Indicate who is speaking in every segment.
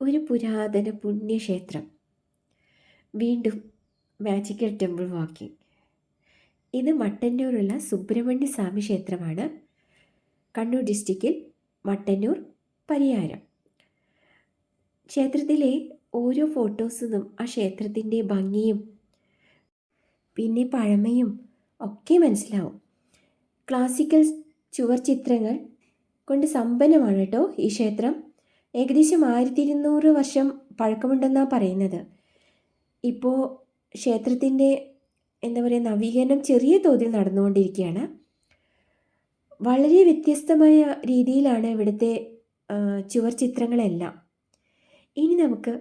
Speaker 1: ഒരു പുരാതന പുണ്യക്ഷേത്രം. വീണ്ടും മാജിക്കൽ ടെമ്പിൾ വാക്കിംഗ് ഇത് മട്ടന്നൂരുള്ള സുബ്രഹ്മണ്യ സ്വാമി ക്ഷേത്രമാണ്. കണ്ണൂർ ഡിസ്ട്രിക്റ്റിൽ മട്ടന്നൂർ പരിയാരം. ക്ഷേത്രത്തിലെ ഓരോ ഫോട്ടോസും ആ ക്ഷേത്രത്തിന്റെ ഭംഗിയും പിന്നെ പഴമയും ഒക്കെ മനസ്സിലാവും. ക്ലാസിക്കൽ ചുവർ ചിത്രങ്ങൾ കൊണ്ട് സമ്പന്നമാണ് കേട്ടോ ഈ ക്ഷേത്രം. ഏകദേശം ആയിരത്തി ഇരുന്നൂറ് വർഷം പഴക്കമുണ്ടെന്നാണ് പറയുന്നത്. ഇപ്പോൾ ക്ഷേത്രത്തിന്റെ എന്താ പറയുക നവീകരണം ചെറിയ തോതിൽ നടന്നുകൊണ്ടിരിക്കുകയാണ്. വളരെ വ്യത്യസ്തമായ രീതിയിലാണ് ഇവിടുത്തെ ചുവർ ചിത്രങ്ങളെല്ലാം. ഇനി നമുക്ക്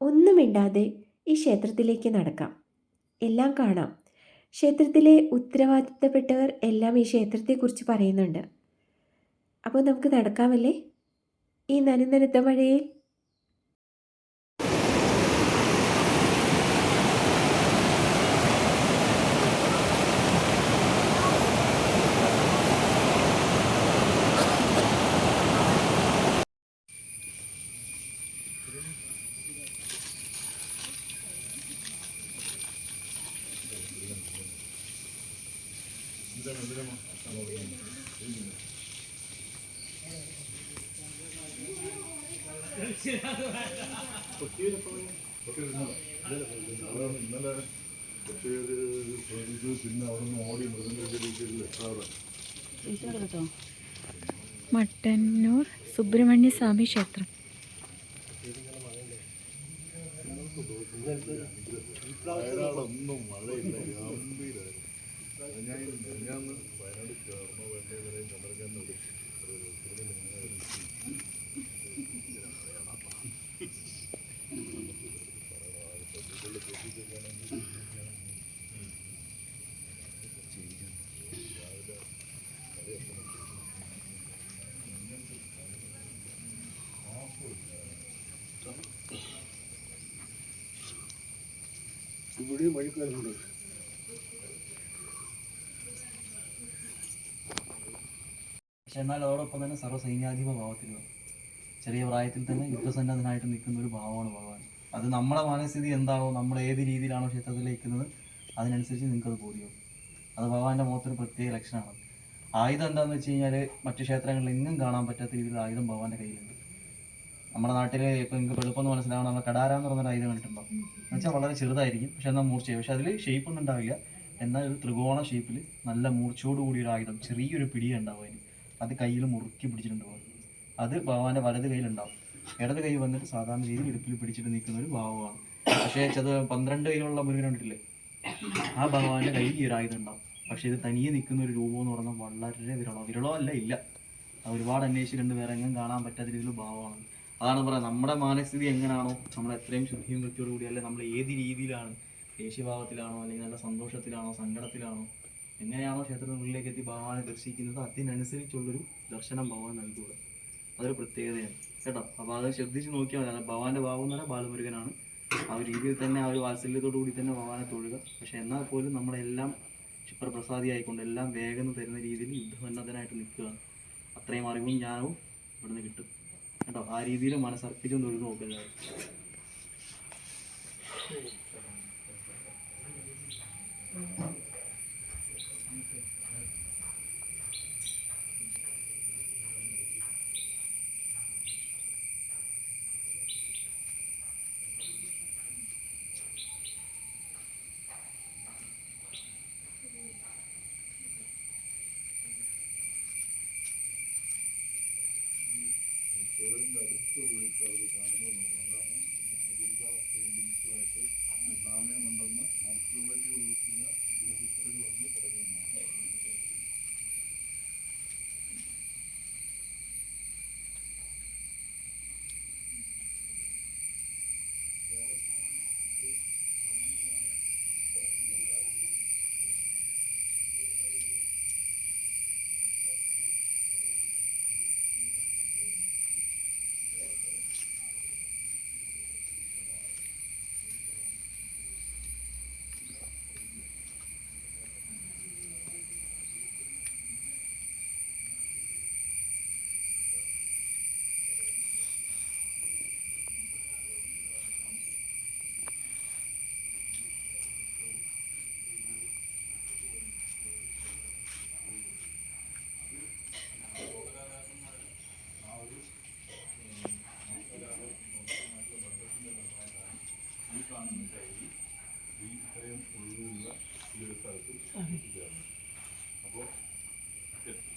Speaker 1: ഒന്നും മിണ്ടാതെ ഈ ക്ഷേത്രത്തിലേക്ക് നടക്കാം. എല്ലാം കാണാം. ക്ഷേത്രത്തിലെ ഉത്തരവാദിത്തപ്പെട്ടവർ എല്ലാം ഈ ക്ഷേത്രത്തെക്കുറിച്ച് പറയുന്നുണ്ട്. അപ്പോൾ നമുക്ക് നടക്കാമല്ലേ? ഈ നനുനനുത്ത മഴയിൽ
Speaker 2: ഇന്നലെ ശ്രമിച്ചു പിന്നെ അവിടെ നിന്ന് ഓടി മൃഗങ്ങളിൽ എത്താതെ
Speaker 3: മട്ടന്നൂർ സുബ്രഹ്മണ്യ സ്വാമി ക്ഷേത്രം
Speaker 2: ഒന്നും മഴയില്ല ഗംഭീരമായിരുന്നു ഞാൻ ഞാൻ വയനാട് വിളിച്ചു. ഇവിടെയും വഴിക്കാരുണ്ട്.
Speaker 4: പക്ഷെ എന്നാൽ അതോടൊപ്പം തന്നെ സർവസൈന്യാധിപ ഭാവത്തിലും ചെറിയ പ്രായത്തിൽ തന്നെ യുദ്ധസന്നദ്ധനായിട്ട് നിൽക്കുന്ന ഒരു ഭാവമാണ് ഭഗവാൻ. അത് നമ്മുടെ മനസ്ഥിതി എന്താണോ നമ്മൾ ഏത് രീതിയിലാണോ ക്ഷേത്രത്തിൽ നിൽക്കുന്നത് അതിനനുസരിച്ച് നിങ്ങൾക്കത് ബോധ്യവും. അത് ഭഗവാന്റെ മുഖത്തൊരു പ്രത്യേക ലക്ഷണമാണ്. ആയുധം എന്താണെന്ന് വെച്ച് കഴിഞ്ഞാൽ മറ്റു ക്ഷേത്രങ്ങളിൽ എങ്ങും കാണാൻ പറ്റാത്ത രീതിയിൽ ആയുധം ഭഗവാന്റെ കയ്യിലുണ്ട്. നമ്മുടെ നാട്ടിൽ ഇപ്പം നിങ്ങൾക്ക് എളുപ്പം മനസ്സിലാവണം നമ്മൾ കടാര എന്ന് പറഞ്ഞൊരു ആയുധം കണ്ടിട്ടുണ്ടോ? വെച്ചാൽ വളരെ ചെറുതായിരിക്കും പക്ഷെ എന്നാൽ മൂർച്ചയായി. പക്ഷെ അതിൽ ഷേപ്പ് ഒന്നും ഉണ്ടാവില്ല. എന്നാൽ ഒരു ത്രികോണ ഷേപ്പിൽ നല്ല മൂർച്ചയോട് കൂടി ഒരു ആയുധം ചെറിയൊരു പിടി ഉണ്ടാവും അതിന്. അത് കയ്യിൽ മുറുക്കി പിടിച്ചിട്ടുണ്ടാവും അത് ഭഗവാന്റെ വലത് കയ്യിലുണ്ടാവും. ഇടത് കൈ വന്നിട്ട് സാധാരണ രീതിയിൽ ഇടുപ്പിൽ പിടിച്ചിട്ട് നിൽക്കുന്ന ഒരു ഭാവമാണ്. പക്ഷേ ചത് പന്ത്രണ്ട് കൈയിലുള്ള മുരുകൻ കണ്ടിട്ടില്ലേ? ആ ഭഗവാന്റെ കയ്യിൽ ഈ ഒരു ആയുധം ഉണ്ടാവും. പക്ഷേ ഇത് തനിയെ നിൽക്കുന്ന ഒരു രൂപം എന്ന് പറഞ്ഞാൽ വളരെ വിരളം വിരളോ അല്ല ഇല്ല. ഒരുപാട് അന്വേഷിച്ചിട്ടുണ്ട്. വേറെ എങ്ങും കാണാൻ പറ്റാത്ത രീതിയിലുള്ള ഭാവമാണ്. അതാണ് പറയുന്നത് നമ്മുടെ മാനസ്ഥിതി എങ്ങനെയാണോ നമ്മൾ എത്രയും ശുദ്ധിയും വൃത്തിയോട് കൂടി അല്ലെങ്കിൽ നമ്മൾ ഏത് രീതിയിലാണ് ദേഷ്യഭാവത്തിലാണോ അല്ലെങ്കിൽ നല്ല സന്തോഷത്തിലാണോ സങ്കടത്തിലാണോ എങ്ങനെയാണോ ക്ഷേത്രത്തിനുള്ളിലേക്ക് എത്തി ഭഗവാനെ ദർശിക്കുന്നത് അതിനനുസരിച്ചുള്ളൊരു ദർശനം ഭഗവാൻ നൽകുക അതൊരു പ്രത്യേകതയാണ് കേട്ടോ? അപ്പോൾ അത് ശ്രദ്ധിച്ച് നോക്കിയാൽ മതി. ഭഗവാന്റെ ഭാവം എന്ന് പറഞ്ഞാൽ ബാലമുരുകനാണ്. ആ ഒരു രീതിയിൽ തന്നെ ആ ഒരു വാത്സല്യത്തോടു കൂടി തന്നെ ഭഗവാനെ തൊഴുക. പക്ഷെ എന്നാൽ പോലും നമ്മളെല്ലാം ക്ഷിപ്രപ്രസാദിയായിക്കൊണ്ട് എല്ലാം വേഗം തരുന്ന രീതിയിൽ യുദ്ധസന്നദ്ധനായിട്ട് നിൽക്കുക അത്രയും അറിവും ജ്ഞാനവും ഇവിടുന്ന് കിട്ടും. കേട്ടോ ആ രീതിയിൽ മനസ്സർപ്പിച്ചും
Speaker 2: നോക്കുന്നത്. Thank ചുവരിന്റെ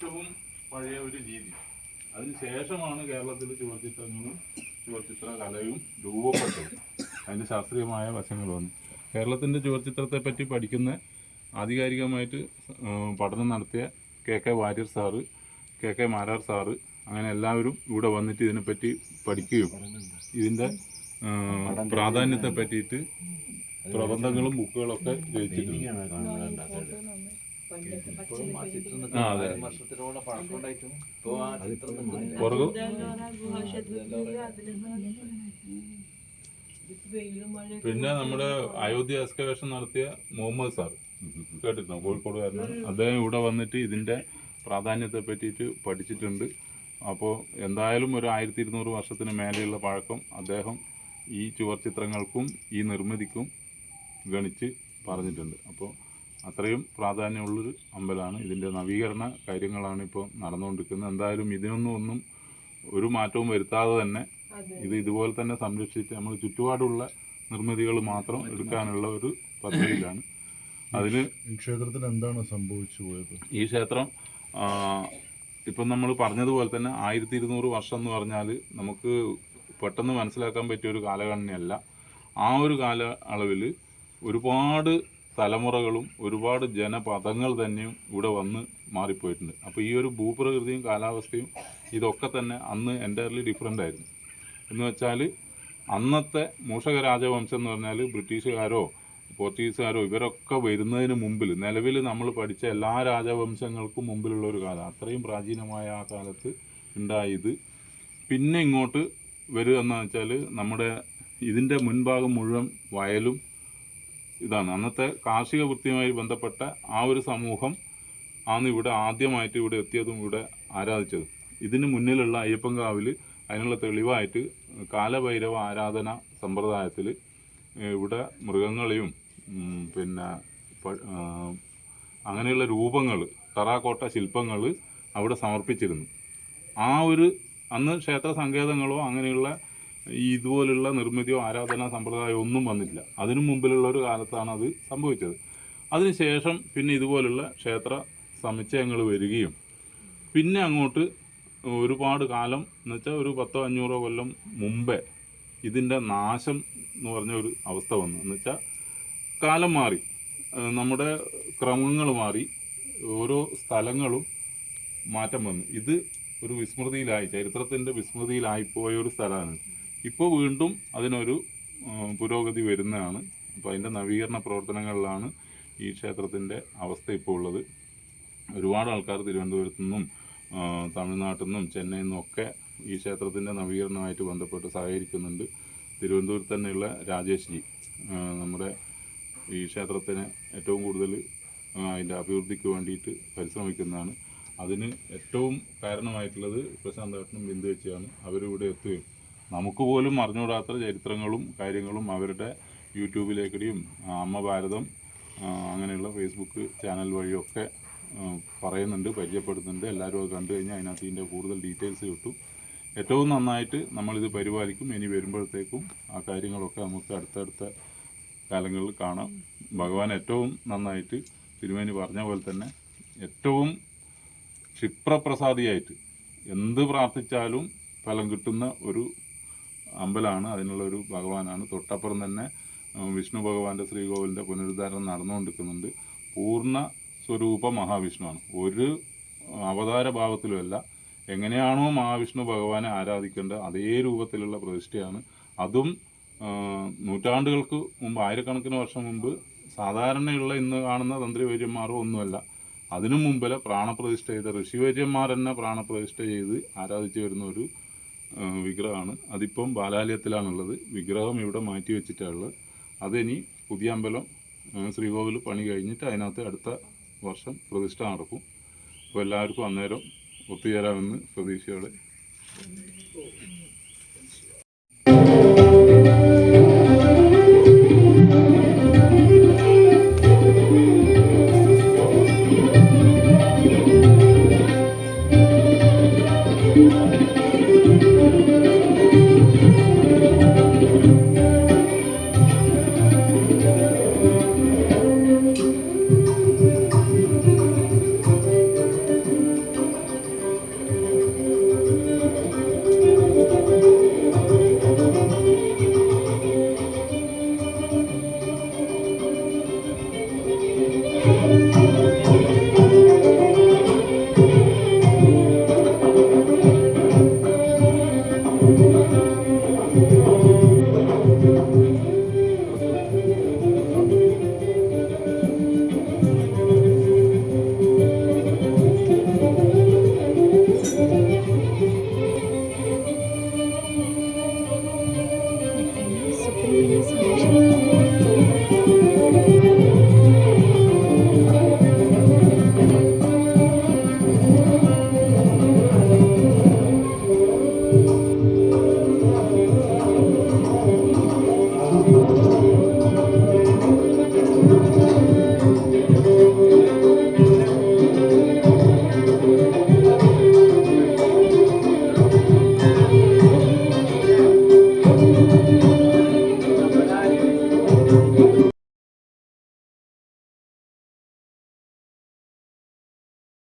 Speaker 5: ഏറ്റവും പഴയ ഒരു രീതി. അതിനുശേഷമാണ് കേരളത്തിൽ ചുവർച്ചിത്രങ്ങളും ചുവർച്ചിത്ര കലയും രൂപപ്പെട്ടത്. അതിന്റെ ശാസ്ത്രീയമായ വശങ്ങൾ വന്നു. കേരളത്തിന്റെ ചുവർച്ചിത്രത്തെ പറ്റി പഠിക്കുന്ന ആധികാരികമായിട്ട് പഠനം നടത്തിയ K K Warrier sir K K Marar sir അങ്ങനെ എല്ലാവരും ഇവിടെ വന്നിട്ട് ഇതിനെപ്പറ്റി പഠിക്കുകയും ഇതിന്റെ പ്രാധാന്യത്തെ പറ്റിയിട്ട് പ്രബന്ധങ്ങളും ബുക്കുകളൊക്കെ രചിച്ചിട്ടുണ്ട്. പിന്നെ നമ്മുടെ അയോധ്യ എക്സ്കവേഷൻ നടത്തിയ മുഹമ്മദ് സാർ. കേട്ടിട്ടുണ്ടോ? കോഴിക്കോടുകാരനാണ്. അദ്ദേഹം ഇവിടെ വന്നിട്ട് ഇതിന്റെ പ്രാധാന്യത്തെ പറ്റിയിട്ട് പഠിച്ചിട്ടുണ്ട്. അപ്പോൾ എന്തായാലും ഒരു ആയിരത്തി ഇരുന്നൂറ് വർഷത്തിന് മേലെയുള്ള പഴക്കം അദ്ദേഹം ഈ ചുവർ ചിത്രങ്ങൾക്കും ഈ നിർമ്മിതിക്കും ഗണിച്ച് പറഞ്ഞിട്ടുണ്ട്. അപ്പോൾ അത്രയും പ്രാധാന്യമുള്ളൊരു അമ്പലമാണ് ഇതിന്റെ നവീകരണ കാര്യങ്ങളാണ് ഇപ്പോൾ നടന്നുകൊണ്ടിരിക്കുന്നത്. എന്തായാലും ഇതിനൊന്നും ഒന്നും ഒരു മാറ്റവും വരുത്താതെ തന്നെ ഇത് ഇതുപോലെ തന്നെ സംരക്ഷിച്ച് നമ്മൾ ചുറ്റുപാടുള്ള നിർമ്മിതികൾ മാത്രം എടുക്കാനുള്ള ഒരു പദ്ധതിയിലാണ്. അതിന്
Speaker 2: ഈ ക്ഷേത്രത്തിന് എന്താണ് സംഭവിച്ചു പോയത്?
Speaker 5: ഈ ക്ഷേത്രം ഇപ്പം നമ്മൾ പറഞ്ഞതുപോലെ തന്നെ ആയിരത്തി ഇരുന്നൂറ് വർഷം എന്ന് പറഞ്ഞാൽ നമുക്ക് പെട്ടെന്ന് മനസ്സിലാക്കാൻ പറ്റിയ ഒരു കാലഗണനയല്ല ആ ഒരു കാല അളവിൽ ഒരുപാട് തലമുറകളും ഒരുപാട് ജനപദങ്ങൾ തന്നെയും ഇവിടെ വന്ന് മാറിപ്പോയിട്ടുണ്ട്. അപ്പോൾ ഈ ഒരു ഭൂപ്രകൃതിയും കാലാവസ്ഥയും ഇതൊക്കെ തന്നെ അന്ന് എന്റയർലി ഡിഫറെന്റ് ആയിരുന്നു. എന്ന് വെച്ചാൽ അന്നത്തെ മൂഷക രാജവംശം എന്ന് പറഞ്ഞാൽ ബ്രിട്ടീഷുകാരോ പോർച്ചുഗീസുകാരോ ഇവരൊക്കെ വരുന്നതിന് മുമ്പിൽ നിലവിൽ നമ്മൾ പഠിച്ച എല്ലാ രാജവംശങ്ങൾക്കും മുമ്പിലുള്ള ഒരു കാലം. അത്രയും പ്രാചീനമായ ആ കാലത്ത് ഉണ്ടായത്. പിന്നെ ഇങ്ങോട്ട് വരിക എന്ന് വെച്ചാൽ നമ്മുടെ ഇതിന്റെ മുൻഭാഗം മുഴുവൻ വയലും ഇതാണ്. അന്നത്തെ കാർഷിക വൃത്തിയുമായി ബന്ധപ്പെട്ട ആ ഒരു സമൂഹം ആണ് ഇവിടെ ആദ്യമായിട്ട് ഇവിടെ എത്തിയതും ഇവിടെ ആരാധിച്ചത്. ഇതിന് മുന്നിലുള്ള അയ്യപ്പൻകാവിൽ അതിനുള്ള തെളിവായിട്ട് കാലഭൈരവ ആരാധന സമ്പ്രദായത്തിൽ ഇവിടെ മൃഗങ്ങളെയും പിന്നെ അങ്ങനെയുള്ള രൂപങ്ങൾ തറാക്കോട്ട ശില്പങ്ങൾ അവിടെ സമർപ്പിച്ചിരുന്നു. ആ ഒരു അന്ന് ക്ഷേത്ര സങ്കേതങ്ങളോ അങ്ങനെയുള്ള ഈ ഇതുപോലുള്ള നിർമ്മിതിയോ ആരാധനാ സമ്പ്രദായമോ ഒന്നും വന്നില്ല. അതിനു മുമ്പിലുള്ള ഒരു കാലത്താണ് അത് സംഭവിച്ചത്. അതിനുശേഷം പിന്നെ ഇതുപോലുള്ള ക്ഷേത്ര സമുച്ചയങ്ങൾ വരികയും പിന്നെ അങ്ങോട്ട് ഒരുപാട് കാലം എന്ന് വെച്ചാൽ ഒരു പത്തോ അഞ്ഞൂറോ കൊല്ലം മുമ്പേ ഇതിന്റെ നാശം എന്ന് പറഞ്ഞ ഒരു അവസ്ഥ വന്നു. എന്ന് വെച്ചാൽ കാലം മാറി. നമ്മുടെ ക്രമങ്ങൾ മാറി. ഓരോ സ്ഥലങ്ങളും മാറ്റം വന്നു. ഇത് ഒരു വിസ്മൃതിയിലായി ചരിത്രത്തിന്റെ വിസ്മൃതിയിലായിപ്പോയ ഒരു സ്ഥലമാണ്. ഇപ്പോൾ വീണ്ടും അതിനൊരു പുരോഗതി വരുന്നതാണ്. അപ്പോൾ അതിന്റെ നവീകരണ പ്രവർത്തനങ്ങളിലാണ് ഈ ക്ഷേത്രത്തിന്റെ അവസ്ഥ ഇപ്പോൾ ഉള്ളത്. ഒരുപാട് ആൾക്കാർ തിരുവനന്തപുരത്തു നിന്നും തമിഴ്നാട്ടിൽ നിന്നും ചെന്നൈയിൽ നിന്നും ഒക്കെ ഈ ക്ഷേത്രത്തിന്റെ നവീകരണമായിട്ട് ബന്ധപ്പെട്ട് സഹകരിക്കുന്നുണ്ട്. തിരുവനന്തപുരത്ത് തന്നെയുള്ള രാജേഷ് ജി നമ്മുടെ ഈ ക്ഷേത്രത്തിന് ഏറ്റവും കൂടുതൽ അതിന്റെ അഭിവൃദ്ധിക്ക് വേണ്ടിയിട്ട് പരിശ്രമിക്കുന്നതാണ്. അതിന് ഏറ്റവും കാരണമായിട്ടുള്ളത് പ്രശാന്ത് ഏട്ടനും ബിന്ദു വെച്ചാണ് അവരിവിടെ എത്തുകയും നമുക്ക് പോലും അറിഞ്ഞുകൂടാത്ത ചരിത്രങ്ങളും കാര്യങ്ങളും അവരുടെ യൂട്യൂബിലേക്കൂടിയും അമ്മ ഭാരതം അങ്ങനെയുള്ള ഫേസ്ബുക്ക് ചാനൽ വഴിയൊക്കെ പറയുന്നുണ്ട് പരിചയപ്പെടുത്തുന്നുണ്ട്. എല്ലാവരും അത് കണ്ടു കഴിഞ്ഞാൽ അതിനകത്ത് ഇതിന്റെ കൂടുതൽ ഡീറ്റെയിൽസ് കിട്ടും. ഏറ്റവും നന്നായിട്ട് നമ്മളിത് പരിപാലിക്കും. ഇനി വരുമ്പോഴത്തേക്കും ആ കാര്യങ്ങളൊക്കെ നമുക്ക് അടുത്തടുത്ത കാലങ്ങളിൽ കാണാം. ഭഗവാൻ ഏറ്റവും നന്നായിട്ട് തിരുമേനി പറഞ്ഞ പോലെ തന്നെ ഏറ്റവും ക്ഷിപ്രപ്രസാദിയായിട്ട് എന്ത് പ്രാർത്ഥിച്ചാലും ഫലം കിട്ടുന്ന ഒരു അമ്പലമാണ് അതിനുള്ളൊരു ഭഗവാനാണ്. തൊട്ടപ്പുറം തന്നെ വിഷ്ണു ഭഗവാന്റെ ശ്രീകോവിലിന്റെ പുനരുദ്ധാരണം നടന്നുകൊണ്ടിരിക്കുന്നുണ്ട്. പൂർണ സ്വരൂപ മഹാവിഷ്ണുവാണ്. ഒരു അവതാര ഭാവത്തിലുമല്ല. എങ്ങനെയാണോ മഹാവിഷ്ണു ഭഗവാനെ ആരാധിക്കേണ്ട അതേ രൂപത്തിലുള്ള പ്രതിഷ്ഠയാണ്. അതും നൂറ്റാണ്ടുകൾക്ക് മുമ്പ് ആയിരക്കണക്കിന് വർഷം മുമ്പ് സാധാരണയുള്ള ഇന്ന് കാണുന്ന തന്ത്രിവൈര്യന്മാരോ ഒന്നുമല്ല. അതിനു മുമ്പിലെ പ്രാണപ്രതിഷ്ഠ ചെയ്ത ഋഷിവൈര്യന്മാർ തന്നെ പ്രാണപ്രതിഷ്ഠ ചെയ്ത് ആരാധിച്ചു വരുന്ന ഒരു വിഗ്രഹമാണ്. അതിപ്പം ബാലാലയത്തിലാണുള്ളത്. വിഗ്രഹം ഇവിടെ മാറ്റി വെച്ചിട്ടാണുള്ളത് അതിനി പുതിയ അമ്പലം ശ്രീകോവിൽ പണി കഴിഞ്ഞിട്ട് അതിനകത്ത് അടുത്ത വർഷം പ്രതിഷ്ഠ നടക്കും. അപ്പോൾ എല്ലാവർക്കും അന്നേരം ഒത്തുചേരാമെന്ന് പ്രതീക്ഷയോടെ. Thank you. Música